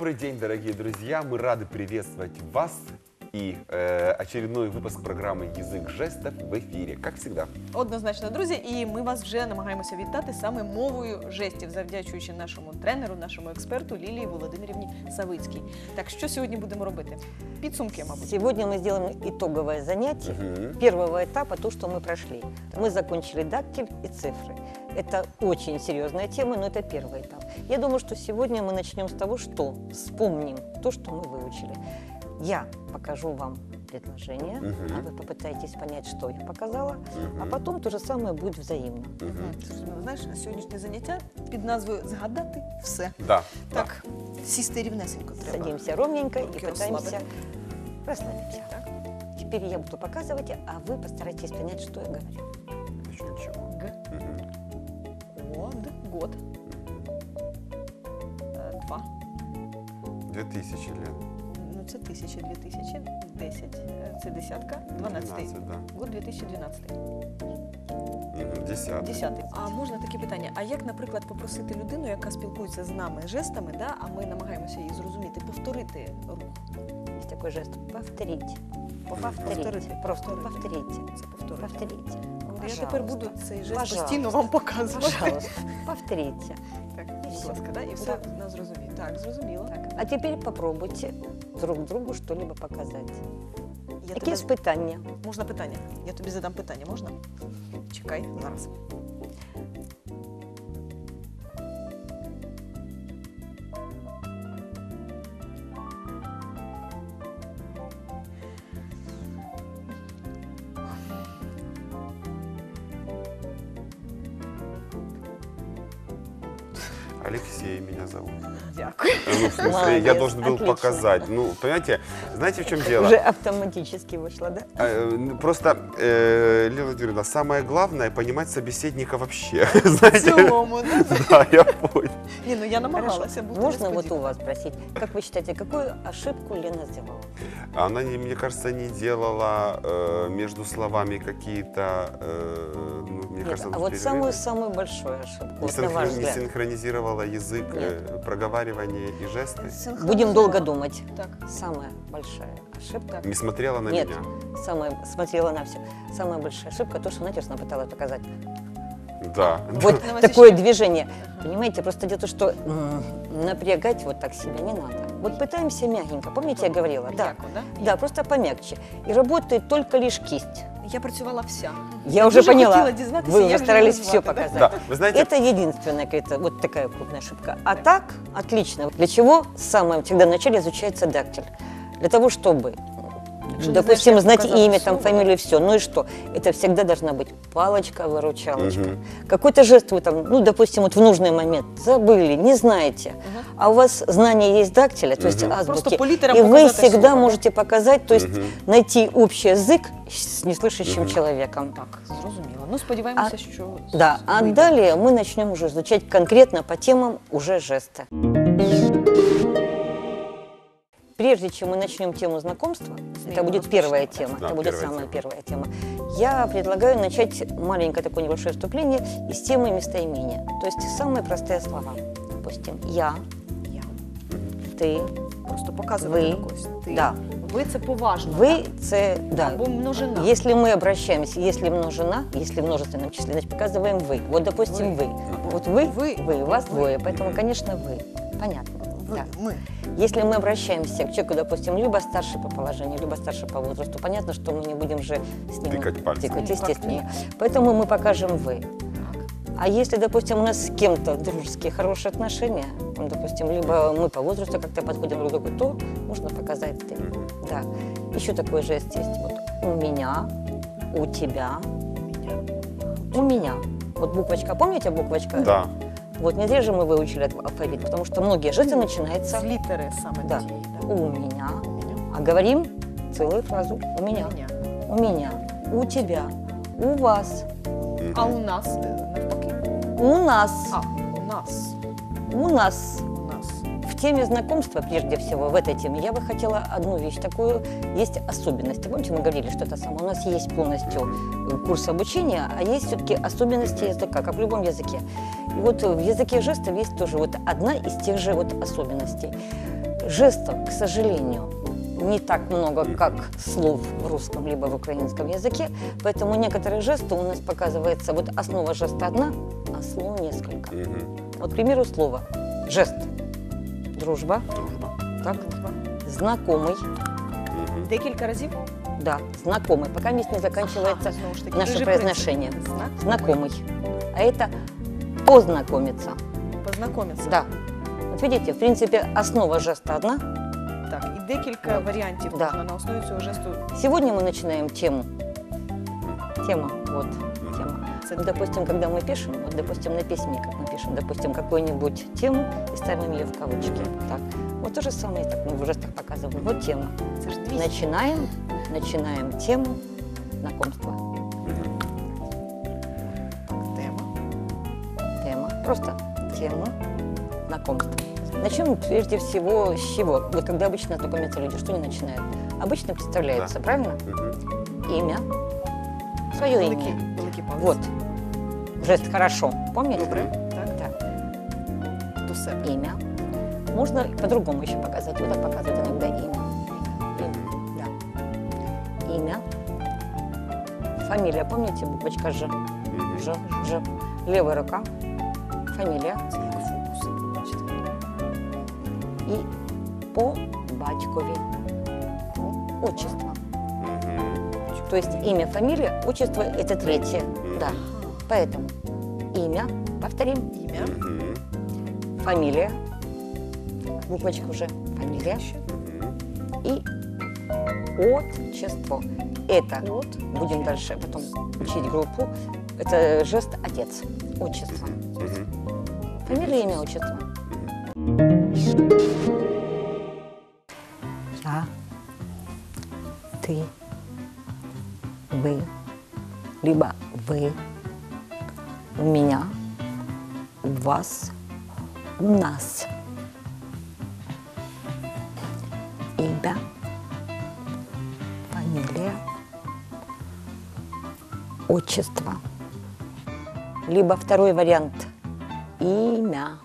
Добрый день, дорогие друзья! Мы рады приветствовать вас и э, очередной выпуск программы «Язык жестов» в эфире, как всегда. Однозначно, друзі, і ми вас вже намагаємося вітати саме мовою жестів, завдячуючи нашому тренеру, нашому експерту Лілії Володимирівні Савицькій. Так що сьогодні будемо робити? Підсумки, мабуть. Сегодня мы сделаем итоговое занятие Мгм. первого этапа, то, что мы прошли. Мы закончили дактиль и цифры. Это очень серьезная тема, но это первый этап. Я думаю, что сегодня мы начнем с того, что вспомним то, что мы выучили. Я покажу вам предложение, Мгм. а вы попытаетесь понять, что я показала, а Мгм. потом то же самое будет взаимно. Мгм. Зрозуміло. Знаєш, сьогоднішнє заняття під назвою Згадати все. Да. Так, сісти рівнесенько треба. Садимся ровненько и Руки пытаемся расслабить. расслабиться. Так. Теперь я буду показывать, а вы постарайтесь понять, что я говорю. Еще ничего. Г. Мгм. Год. Год. Е, Два. Две тысячи лет. Це тисячі, дві тисячі, десять. Е, Це десятка. Дванадцятий. 12, да. Год 2012. Мгм. Десятый. Десятий. А можна таке питання? А як, наприклад, попросити людину, яка спілкується з нами жестами, да, а ми намагаємося її зрозуміти, повторити рух? Есть такой жест. Повторить. Повторити. Повторите. Просто Повторити. повторите. Це повторити. Повторите. Я тепер буду цей жест Пожалуйста. постійно вам показувати. Пожалуйста, повторите. Так, І будь все. ласка, да? і все нас зрозуміє. Так, зрозуміло. Так. А теперь попробуйте друг другу что-либо показать. Я Які тебе... испытания? Можна питання? Я тобі задам питання, можна? Чекай, зараз. Алексей меня зовут. Дякую. Ну, в смысле, Молодец, я должен был отлично. показать. Ну, понимаете, знаете, в чем дело? Уже автоматически вышло, да? Э, Просто, э, Лена Владимировна, самое главное понимать собеседника вообще. В Знаете? цілому, да? Да, я понял. Ні, ну я намагалася бути Можно вот у несподіваною. вас спросить, как вы считаете, какую ошибку Лена сделала? Она, не- мне кажется, не делала э, между словами какие-то, э, ну, мне Нет, кажется, а вот самую-самую большую ошибку, не, вот синхрон- не взгляд. синхронизировала язык, э, проговаривание и жесты. Синхронізувала. Будем долго думать. Так, Самая большая ошибка. Не смотрела на Нет. меня. Самая, смотрела на все. Самая большая ошибка, то, что, она пыталась показать. Да. Вот такое еще- движение. Понимаете, просто дело в том, что напрягать вот так себя не надо. Вот пытаемся мягенько. Помните, я говорила? Да. М'яко, да? Да, просто помягче. И работает только лишь кисть. Я працювала вся. Я уже дуже поняла. Вы уже же старались все да? показать. Да, вы знаете, Это единственная какая-то вот такая крупная ошибка. А так, отлично. Для чего самое всегда вначале изучается дактиль? Для того, чтобы, Якщо не допустим, знаєш, як знать показати имя, там, слово, фамилию, все. Ну и что? Это всегда должна быть палочка-выручалочка. Мгм. Какой-то жест вы там, ну, допустим, вот в нужный момент забыли, не знаете. Мгм. А у вас знание есть дактиля, то есть Мгм. азбуки. Просто по литерам и вы показать всегда слово. можете показать, то есть Мгм. найти общий язык с неслышащим Мгм. человеком. Так, зрозуміло. Ну, сподіваємося, що... Да, а вийде. далее мы начнем уже изучать конкретно по темам уже жесты. Прежде чем мы начнем тему знакомства, ней это будет первая тема, Да, это будет первая самая тема. первая тема. Я предлагаю начать маленькое такое небольшое вступление из темы местоимения. То есть самые простые слова. Допустим, я, Я. ты, Просто показувати Ви. Ти. Да. Ви це поважно. вы, це, да. Або множина. Если мы обращаемся, если множина, если в множественном числе, значит, показываем вы. Вот, допустим, вы. Вот вы, Вы. вы, вас Вы. двое, поэтому, конечно, вы. Понятно. Ви. Да. Ми. Если мы обращаемся к человеку, допустим, либо старше по положению, либо старше по возрасту, понятно, что мы не будем же с ним Тыкать пальцем. тыкать, Ну, как естественно. Поэтому мы покажем вы. А если, допустим, у нас с кем-то дружеские, хорошие отношения, ну, допустим, либо мы по возрасту как-то подходим друг к другу, то можно показать ты. Мгм. Да. Еще такой жест есть. Вот у меня, у тебя, у меня. Вот буквочка, помните буквочка? Да. Вот не зря же мы выучили этот алфавит, потому что многие жесты начинаются З літери саме Да. тієї. Да. у меня, а говорим целую фразу у меня, Мене. у меня, у тебя, у вас, Мгм. А у нас е, навпаки. у нас, А, у нас. у нас. Теме знакомства, прежде всего, в этой теме, я бы хотела одну вещь такую. Есть особенности. Помните, мы говорили, что это самое. У нас есть полностью э, курс обучения, а есть все-таки особенности языка, как в любом языке. И вот э, в языке жестов есть тоже вот одна из тех же вот особенностей. Жестов, к сожалению, не так много, как слов в русском либо в украинском языке, поэтому некоторые жесты у нас показывается, вот основа жеста одна, а слов несколько. Вот, к примеру, слово жест. Дружба, Дружба. так, знакомый, Мгм. Декілька разів. да, знакомый, пока здесь не заканчивается Ага, знову ж таки, наше той же произношение. принцип. знакомый. А это познакомиться. Познайомитися. Да. Вот видите, в принципе, основа жеста одна. Так, і декілька От. варіантів Да. можна на основі цього жесту. Сегодня мы начинаем тему. Тема, вот, тема. Допустим, когда мы пишем, вот, допустим, на письме, как мы пишем, допустим, какую-нибудь тему и ставим ее в кавычки. Так. Вот то же самое, так мы в жестах показываем. Вот тема. Начинаем, начинаем тему знакомства. тема. Тема. Просто тема знакомства. Начнем прежде всего с чего? Вот когда обычно знакомятся люди, что они начинают? Обычно представляются, правильно? Мгм. Имя. Свое Великий, имя. великий палець. Вот. Жест хорошо. Помните? Добре. Так, Да. до себе. Имя. Можно по-другому еще показать. Вот так показывают иногда имя. Имя. Да. Имя. Фамилия. Помните, буквочка Ж? Ж. Ж. Левая рука. Фамилия. И по батькові. Отчество. То есть имя, фамилия, отчество – это третье. Да. Поэтому имя, повторим. Мгм. фамилия, буквочка уже, фамилия, и отчество. Это, От. будем дальше потом учить группу, это жест отец, отчество. Фамилия, имя, отчество. Я, ты, вы, либо вы, у меня, у вас, у нас. Имя, фамилия, отчество. Либо второй вариант – имя.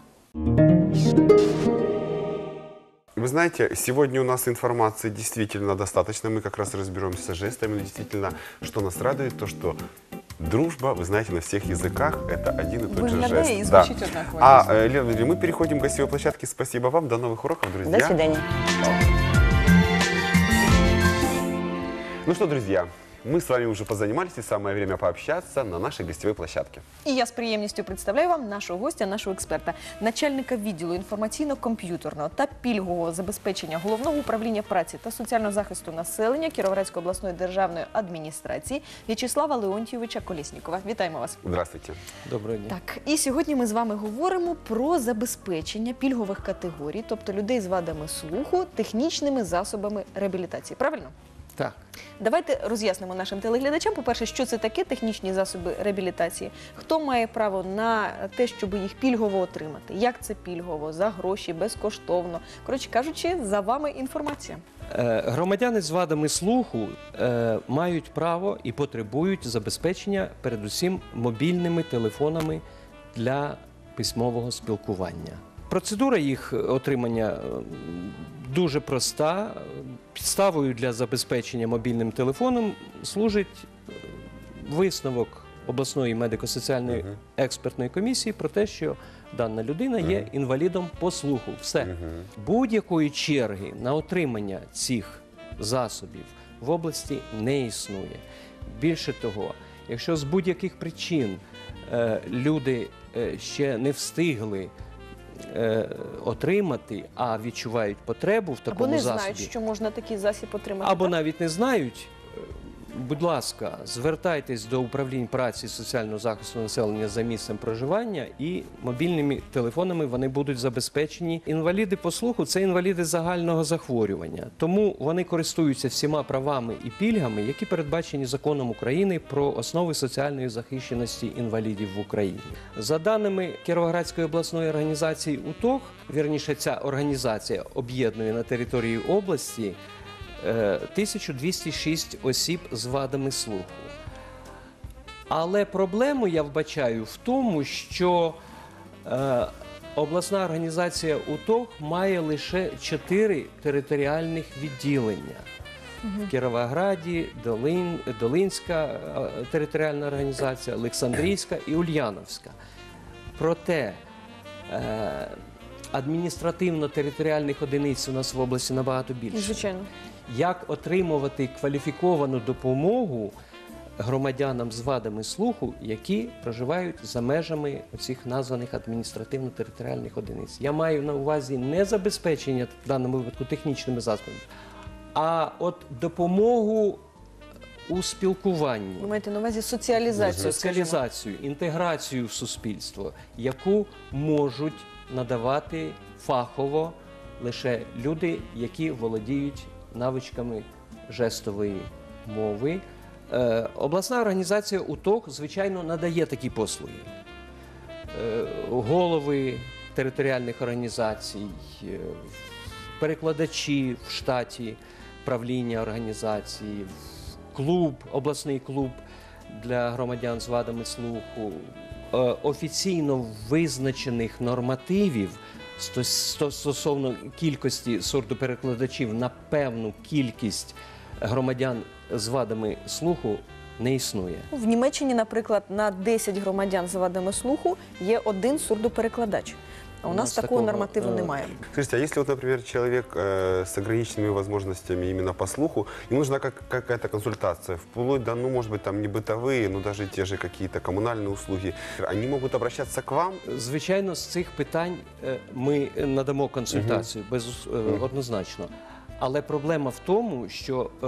Вы знаете, сегодня у нас информации действительно достаточно. Мы как раз разберемся с жестами. Но действительно, что нас радует, то что дружба, вы знаете, на всех языках это один и тот же жест. звучить однаково. А, э, Лена Владимировна, мы переходим к гостевой площадке. Спасибо вам. До новых уроков, друзья. До свидания. Ну что, друзья, мы с вами уже позанимались, и самое время пообщаться на нашей гостевой площадке. І я з приємністю представляю вам нашого гостя, нашого експерта, начальника відділу інформаційно-комп'ютерного та пільгового забезпечення головного управління праці та соціального захисту населення Кіровоградської обласної державної адміністрації В'ячеслава Леонтійовича Колєснікова. Вітаємо вас. Здравствуйте. Доброго дня. Так, і сьогодні ми з вами говоримо про забезпечення пільгових категорій, тобто людей з вадами слуху, технічними засобами реабілітації. Правильно? Так, Давайте роз'яснимо нашим телеглядачам, по-перше, що це таке технічні засоби реабілітації, хто має право на те, щоб їх пільгово отримати, як це пільгово, за гроші, безкоштовно. Коротше кажучи, за вами інформація. Е, громадяни з вадами слуху е, мають право і потребують забезпечення передусім мобільними телефонами для письмового спілкування. Процедура їх отримання е, дуже проста. Підставою для забезпечення мобільним телефоном служить е, висновок обласної медико-соціальної Мгм. експертної комісії про те, що дана людина є інвалідом по слуху. Все. Мгм. Будь-якої черги на отримання цих засобів в області не існує. Більше того, якщо з будь-яких причин е, люди е, ще не встигли е, отримати, а відчувають потребу в такому Або не засобі, знають, що можна такий засіб отримати. або так? навіть не знають. Будь ласка, звертайтесь до управлінь праці соціального захисту населення за місцем проживання, і мобільними телефонами вони будуть забезпечені. Інваліди по слуху це інваліди загального захворювання, тому вони користуються всіма правами і пільгами, які передбачені законом України про основи соціальної захищеності інвалідів в Україні. За даними Кіровоградської обласної організації УТОГ, вірніше, ця організація об'єднує на території області. Е, 1206 осіб з вадами слуху. Але проблему я вбачаю в тому, що е, Обласна організація УТОГ має лише чотири територіальних відділення. В Кіровограді, Долин, Долинська е, територіальна організація, Олександрійська і Ульяновська. Проте е, адміністративно-територіальних одиниць у нас в області набагато більше. Звичайно. Як отримувати кваліфіковану допомогу громадянам з вадами слуху, які проживають за межами оцих названих адміністративно-територіальних одиниць. Я маю на увазі не забезпечення в даному випадку технічними засобами, а от допомогу у спілкуванні Ви маєте на увазі соціалізацію. соціалізацію, інтеграцію в суспільство, яку можуть надавати фахово лише люди, які володіють навичками жестової мови. Е, обласна організація УТОГ, звичайно, надає такі послуги. Е, голови територіальних організацій, е, перекладачі в штаті правління організації, клуб, обласний клуб для громадян з вадами слуху, офіційно визначених нормативів стосовно кількості сордоперекладачів на певну кількість громадян з вадами слуху не існує. В Німеччині, наприклад, на 10 громадян з вадами слуху є один сурдоперекладач. А у, У нас, такого, такого, нормативу е, немає. Скажите, а если вот, например, человек э, с ограниченными возможностями именно по слуху, ему нужна как, какая-то консультация, вплоть до, ну, может быть, там не бытовые, но даже те же какие-то коммунальные услуги, они могут обращаться к вам? Звичайно, з цих питань е, ми надамо консультацію без е, однозначно. Але проблема в тому, що е,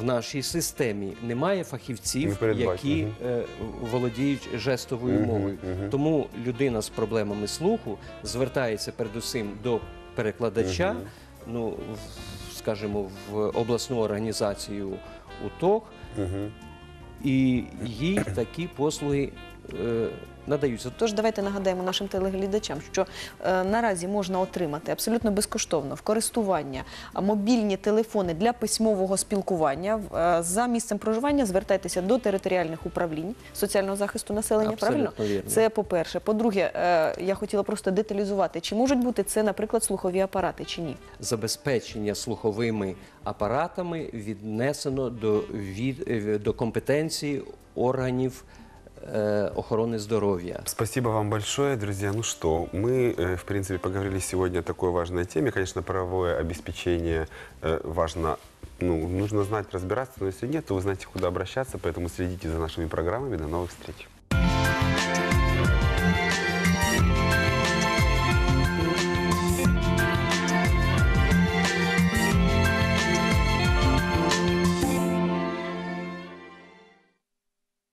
в нашій системі немає Не фахівців, передбачено, які е, володіють жестовою мовою. Тому людина з проблемами слуху звертається передусім до перекладача, ну в- скажімо, в обласну організацію Мгм. і їй такі послуги надаються. Тож давайте нагадаємо нашим телеглядачам, що е, наразі можна отримати абсолютно безкоштовно в користування мобільні телефони для письмового спілкування. Е, за місцем проживання звертайтеся до територіальних управлінь соціального захисту населення. Абсолютно правильно? вірно. Це по-перше. По-друге, е, я хотіла просто деталізувати, чи можуть бути це, наприклад, слухові апарати чи ні. забезпечення слуховими апаратами віднесено до, від, е, до компетенції органів е, охорони здоров'я. Спасибо вам большое, друзья. Ну что, мы, э, в принципе, поговорили сегодня о такой важной теме. Конечно, правовое обеспечение э, важно, ну, нужно знать, разбираться, но если нет, то вы знаете, куда обращаться, поэтому следите за нашими программами. До новых встреч.